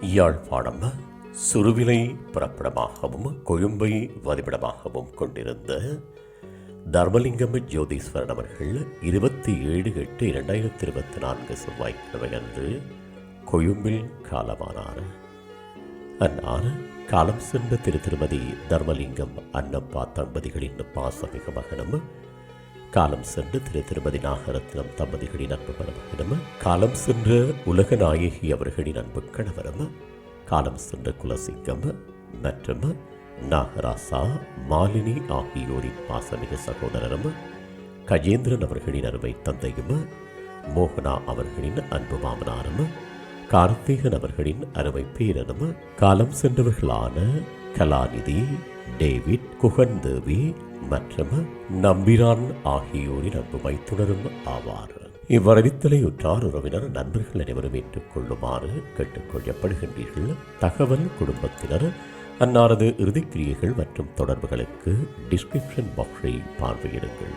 யாழ்ப்பாணம் சுருவிலை புறப்படமாகவும் கொழும்பை வதிவிடமாகவும் கொண்டிருந்த தர்மலிங்கம் ஜோதீஸ்வரன் அவர்கள் இருபத்தி ஏழு எட்டு இரண்டாயிரத்தி இருபத்தி நான்கு செவ்வாய்க்கிழமை அன்று கொழும்பில் காலமானார். அன்னார் காலம் சென்ற திரு திருமதி தர்மலிங்கம் அன்னப்பா தம்பதிகளின் பாசமிக மகனும் காலம் சென்று திரு திருமதி நாகரத்னம் தம்பதிகளின் அன்பு மருமகனும் காலம் சென்ற உலக நாயகி அவர்களின் அன்பு கணவரும் காலம் சென்ற குலசிங்கம்? மற்றும்? நாகராசா மாலினி ஆகியோரின் பாசமிகு சகோதரரும்? கஜேந்திரன் அவர்களின் அருமை தந்தையும்? மோகனா அவர்களின் அன்பு மாமனாரும்? கார்த்திகன் அவர்களின் அருமை பேரனும்? காலம் சென்றவர்களான கலாநிதி டேவிட் குகன்தேவி மற்றும் நம்பிரான் ஆகியோரின் அன்பு மைத்துனரும் ஆவார். இவ்வரவித்தலை உற்றார் உறவினர் நண்பர்கள் அனைவரும் ஏற்றுக்கொள்ளுமாறு கேட்டுக்கொள்ளப்படுகின்றீர்கள். தகவல் குடும்பத்தினர் அன்னாரது இறுதிக்கிரியைகள் மற்றும் தொடர்புகளுக்கு டிஸ்கிரிப்ஷன் பாக்ஸை பார்வையிடுங்கள்.